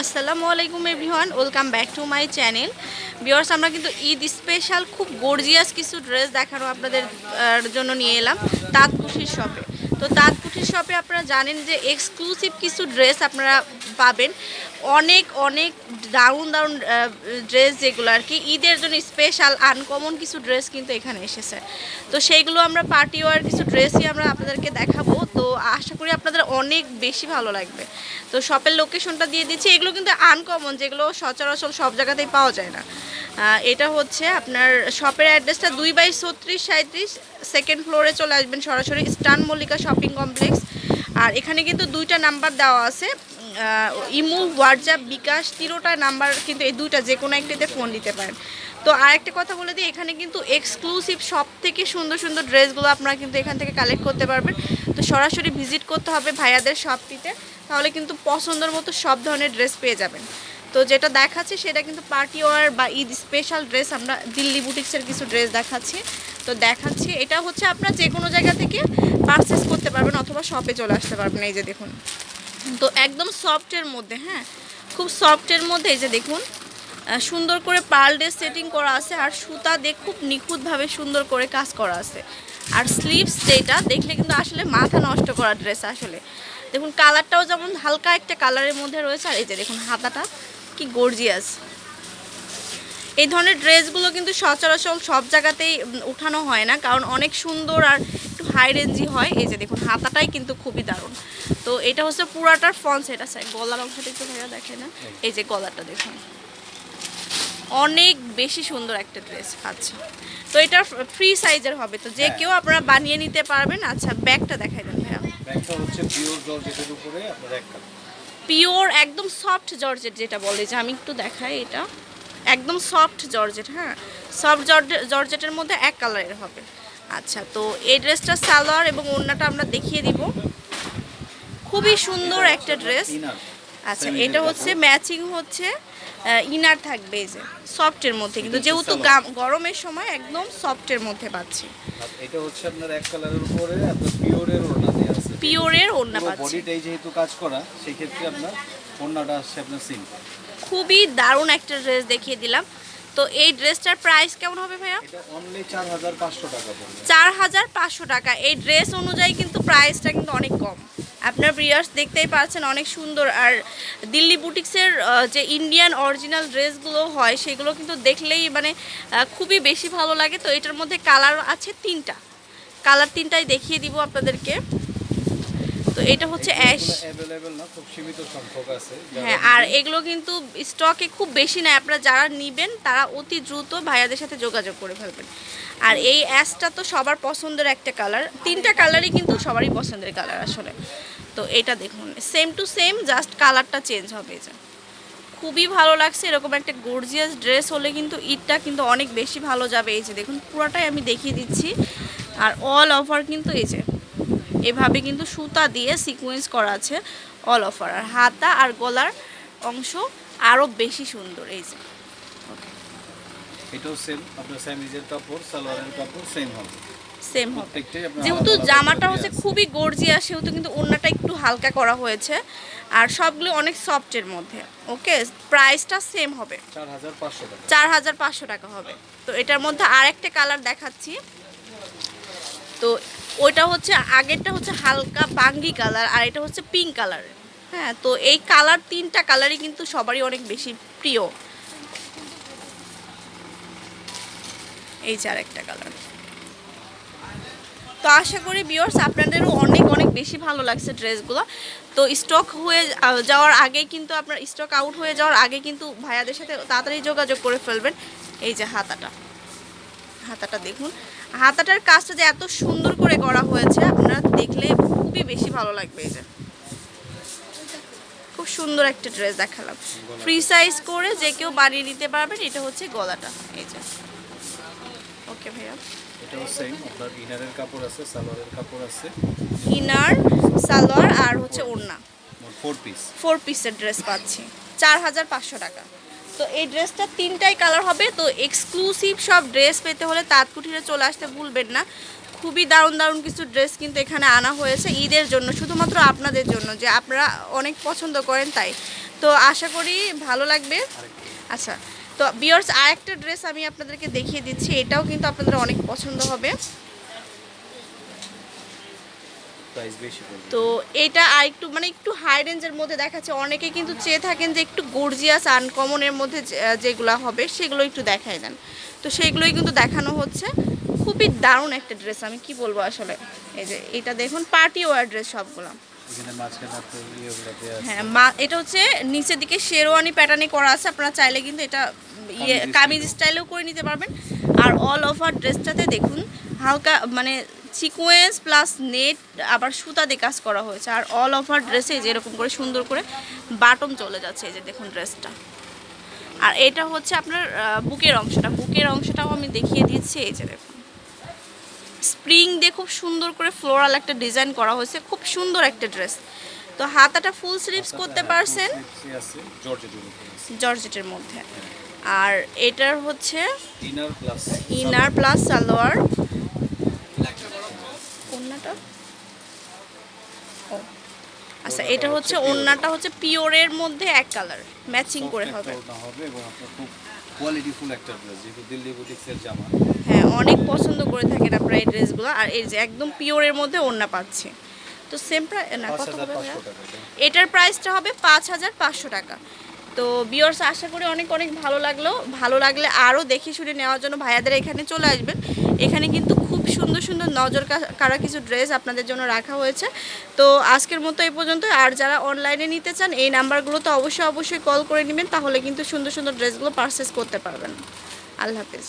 আসসালামু আলাইকুম everyone, welcome back to my channel. Viewers আমরা কিন্তু ঈদ স্পেশাল, খুব গর্জিয়াস কিছু ড্রেস দেখানো আপনাদের জন্য নিয়ে এলাম তাঁতকুঠির শপে। তো তাঁতকুঠির শপে আপনারা জানেন যে এক্সক্লুসিভ কিছু ড্রেস আপনারা পাবেন। অনেক অনেক দারুণ দারুণ ড্রেস যেগুলো আর কি। ঈদের জন্য স্পেশাল আনকমন কিছু ড্রেস কিন্তু এখানে এসেছে। তো সেইগুলো আমরা পার্টি ওয়ার কিছু ড্রেসই আমরা আপনাদেরকে দেখাবো। আশা করি আপনাদের অনেক বেশি ভালো লাগবে। তো শপের লোকেশনটা দিয়ে দিচ্ছি। এগুলো কিন্তু আনকমন যেগুলো সচরাচর সব জায়গাতেই পাওয়া যায় না। এটা হচ্ছে আপনার শপের অ্যাড্রেসটা দুই বাই ছত্রিশ সাঁত্রিশ সেকেন্ড ফ্লোরে চলে আসবেন সরাসরি স্টান মল্লিকা শপিং কমপ্লেক্স আর এখানে কিন্তু দুইটা নাম্বার দেওয়া আছে। ইমো হোয়াটসঅ্যাপ বিকাশ তিরোটা নাম্বার কিন্তু এই দুইটা যে কোনো একটিতে ফোন দিতে পারেন। তো আরেকটা কথা বলে দিই, এখানে কিন্তু এক্সক্লুসিভ সব থেকে সুন্দর সুন্দর ড্রেসগুলো আপনারা কিন্তু এখান থেকে কালেক্ট করতে পারবেন। তো সরাসরি ভিজিট করতে হবে ভাইয়াদের শপটিতে তাহলে কিন্তু পছন্দের মতো সব ধরনের ড্রেস পেয়ে যাবেন। তো যেটা দেখাচ্ছি সেটা কিন্তু পার্টি ওয়ার বা ঈদ স্পেশাল ড্রেস আমরা দিল্লি বুটিক্সের কিছু ড্রেস দেখাচ্ছি। তো দেখাচ্ছি, এটা হচ্ছে আপনার যে কোনো জায়গা থেকে পারচেস করতে পারবেন অথবা শপে চলে আসতে পারবেন, এই যে দেখুন। তো একদম সফটের মধ্যে হ্যাঁ? খুব সফটের মধ্যে, এই যে দেখুন। সুন্দর করে পার্ল ডে সেটিং করা আছে আর সুতা দিয়ে খুব নিখুঁতভাবে সুন্দর করে কাজ করা আছে। আর স্লিভস যেটা, দেখলে কিন্তু আসলে মাথা নষ্ট করা ড্রেস আসলে। দেখুন, কালারটাও যেমন হালকা একটা কালারের মধ্যে রয়েছে, আর এই যে দেখুন হাতাটা, কি গর্জিয়াস এই ধরনের ড্রেসগুলো কিন্তু সচরাচর সব জায়গাতেই উঠানো হয় না, কারণ অনেক সুন্দর আর একটু হাই রেঞ্জি হয়। এই যে দেখুন, হাতাটাই কিন্তু খুবই দারুণ। তো এটা হচ্ছে পুরাটার ফন্স এটা স্যার গলার অংশটা একটু ভাইয়া দেখে না এই যে গলাটা দেখুন। অনেক বেশি সুন্দর একটা ড্রেস আচ্ছা। তো এটা ফ্রি সাইজের হবে তো যে হ্যাঁ। কেউ আপনারা বানিয়ে নিতে পারবেন আচ্ছা ব্যাগটা দেখাই দেন ভাইয়া। ব্যাগটা হচ্ছে পিওর জর্জেটের উপরে আপনার এক পিওর একদম সফট জর্জেট যেটা বলে যে আমি একটু দেখাই এটা। একদম সফট জর্জেট হ্যাঁ। সফট জর্জেটের মধ্যে এক কালারের হবে। আচ্ছা তো এই ড্রেসটা সালোয়ার এবং ওড়নাটা আমরা দেখিয়ে দিব। খুবই সুন্দর একটা ড্রেস। আচ্ছা এটা হচ্ছে ম্যাচিং হচ্ছে ইনার থাকবে এই যে সফটের মধ্যে। কিন্তু যেহেতু গরমের সময় একদম সফটের মধ্যে পাচ্ছি। এটা হচ্ছে আপনার এক কালারের উপরে আপনার পিওরের ওড়না দেওয়া আছে। পিওরের ওড়না পাচ্ছি। বডিটাই যেহেতু কাজ করা সেই ক্ষেত্রে আপনার ওড়নাটা আসছে আপনার সিম্পল। খুবই দারুণ একটা ড্রেস দেখিয়ে দিলাম। তো এই ড্রেসটার প্রাইস কেমন হবে ভাইয়া? এটা অনলি চার হাজার পাঁচশো টাকা পড়বে। চার হাজার পাঁচশো টাকা। এই ড্রেস অনুযায়ী কিন্তু প্রাইসটা কিন্তু অনেক কম। আপনার প্রিয়ার্স দেখতেই পাচ্ছেন অনেক সুন্দর। আর দিল্লি বুটিক্সের যে ইন্ডিয়ান অরিজিনাল ড্রেসগুলো হয়, সেগুলো কিন্তু দেখলেই মানে খুবই বেশি ভালো লাগে। তো এটার মধ্যে কালার আছে তিনটা। কালার তিনটাই দেখিয়ে দিব আপনাদেরকে। তো এটা হচ্ছে অ্যাশ অ্যাভেলেবেল না খুব সীমিত সংখ্যক আছে। হ্যাঁ আর এগুলো কিন্তু স্টকে খুব বেশি নাই। আপনারা যারা নেবেন তারা অতি দ্রুত ভাইয়াদের সাথে যোগাযোগ করে ফেলবেন। আর এই অ্যাশটা তো সবার পছন্দের একটা কালার তিনটা কালারই কিন্তু সবারই পছন্দের কালার আসলে। তো এটা দেখুন সেম টু সেম জাস্ট কালারটা চেঞ্জ হবে এই যে। খুবই ভালো লাগছে এরকম একটা গর্জিয়াস ড্রেস হলে কিন্তু ঈদটা কিন্তু অনেক বেশি ভালো যাবে। এই যে দেখুন পুরোটাই আমি দেখিয়ে দিচ্ছি। আর অল অফার কিন্তু এই যে। এভাবে কিন্তু সুতা দিয়ে সিকোয়েন্স করা আছে অল অফার আর হাতা আর গলার অংশ আরও বেশি সুন্দর এই যে। এটাও সেম আপনার স্যামিজের কাপড় সালোয়ারের কাপড় সেম হবে। সেম হবে। যেহেতু জামাটা হচ্ছে। খুবই গর্জিয়াস সেহেতু কিন্তু ওড়নাটা একটু হালকা করা হয়েছে। আর সবগুলো অনেক সফটের মধ্যে। ওকে প্রাইসটা সেম হবে। চার হাজার পাঁচশো টাকা। হবে। তো এটার মধ্যে আর একটা কালার দেখাচ্ছি। তো ওইটা হচ্ছে, আগেরটা হচ্ছে হালকা বাঙ্গি কালার আর এটা হচ্ছে পিঙ্ক কালার হ্যাঁ তো এই কালার তিনটা কালারই কিন্তু সবারই অনেক বেশি প্রিয়। এই যে আরেকটা কালার তো আশা করি বিয়ার্স আপনাদেরও অনেক অনেক বেশি ভালো লাগছে ড্রেসগুলো। তো স্টক হয়ে যাওয়ার আগে কিন্তু আপনার স্টক আউট হয়ে যাওয়ার আগে কিন্তু ভাইয়াদের সাথে তাড়াতাড়ি যোগাযোগ করে ফেলবেন। এই যে হাতাটা। হাতাটা দেখুন। হাতাটার কাজটা যে এত সুন্দর করে করা হয়েছে আপনারা দেখলে খুবই বেশি ভালো লাগবে এই যে। খুব সুন্দর একটা ড্রেস দেখালাম। ফ্রি সাইজ করে যে কেউ বানিয়ে নিতে পারবেন এটা হচ্ছে গলাটা। এই যে। ওকে ভাইয়া। এটাও সেম আপনার ইনারের কাপড় আছে সালোয়ারের কাপড় আছে। ইনার সালোয়ার আর হচ্ছে ওড়না। ফোর পিস ফোর পিসের ড্রেস পাচ্ছি। চার হাজার পাঁচশো টাকা। তো এই ড্রেসটা তিনটাই কালার হবে, তো এক্সক্লুসিভ সব ড্রেস পেতে হলে তাঁতকুঠিরে চলে আসতে ভুলবেন না। খুবই দারুণ দারুণ কিছু ড্রেস কিন্তু এখানে আনা হয়েছে ঈদের জন্য, শুধুমাত্র আপনাদের জন্য, যে আপনারা অনেক পছন্দ করেন তাই। তো আশা করি ভালো লাগবে। আচ্ছা তো বিয়ার্স আরেকটা ড্রেস আমি আপনাদেরকে দেখিয়ে দিচ্ছি, এটাও কিন্তু আপনাদের অনেক পছন্দ হবে। প্রাইস বেশি তো এটা আর একটু মানে একটু হাই রেঞ্জের মধ্যে দেখাচ্ছে। অনেকে কিন্তু চেয়ে থাকেন যে একটু গর্জিয়াস আনকমনের মধ্যে যেগুলো হবে সেগুলো একটু দেখাই দেন। তো সেগুলোই কিন্তু দেখানো হচ্ছে। খুবই দারুণ একটা ড্রেস আমি কি বলব আসলে? এই যে এটা দেখুন পার্টি ওয়ার ড্রেস সবগুলো। হ্যাঁ মা এটা হচ্ছে নিচের দিকে শেরওয়ানি প্যাটার্নে করা আছে। আপনারা চাইলে কিন্তু এটা ইয়ে কামিজ কামিজ স্টাইলেও করে নিতে পারবেন। আর অল ওভার ড্রেসটাতে দেখুন হালকা মানে সিকোয়েন্স প্লাস নেট আবার সুতা দিয়ে কাজ করা হয়েছে। আর অল ওভার ড্রেসে যেরকম করে সুন্দর করে বাটম চলে যাচ্ছে এই যে দেখুন ড্রেসটা আর এটা হচ্ছে আপনার বুকের অংশটা। বুকের অংশটাও আমি দেখিয়ে দিচ্ছি এই যে দেখুন। স্প্রিং দিয়ে খুব সুন্দর করে ফ্লোরাল একটা ডিজাইন করা হয়েছে খুব সুন্দর একটা ড্রেস তো হাতাটা ফুল স্লিভস করতে পারছেন? জর্জেটের মধ্যে আর এটার হচ্ছে ইনার প্লাস সালোয়ার ওন্নাটা ও আচ্ছা এটা হচ্ছে ওন্নাটা হচ্ছে পিওরের মধ্যে এক কালার ম্যাচিং করে হবে। হবে এবং আপনার খুব কোয়ালিটিফুল একটা ড্রেস যেহেতু দিল্লি বুটিক্সের জামা। হ্যাঁ অনেক পছন্দ করে থাকেন আপনারা এই ড্রেসগুলো আর এই যে একদম পিওরের মধ্যে ওন্না পাচ্ছে। তো সেম প্রাইস না কত হবে এটার প্রাইসটা হবে পাঁচ হাজার পাঁচশো টাকা। তো বিয়ার্স আশা করি অনেক অনেক ভালো লাগল। ভালো লাগলে আরও দেখে শুনে নেওয়ার জন্য ভাইয়াদের এখানে চলে আসবেন। এখানে কিন্তু খুব সুন্দর সুন্দর নজর কারা কিছু ড্রেস আপনাদের জন্য রাখা হয়েছে। তো আজকের মতো এই পর্যন্ত আর যারা অনলাইনে নিতে চান, এই নাম্বারগুলো তো অবশ্যই অবশ্যই কল করে নেবেন, তাহলে কিন্তু সুন্দর সুন্দর ড্রেসগুলো পারচেস করতে পারবেন। আল্লাহ হাফিজ।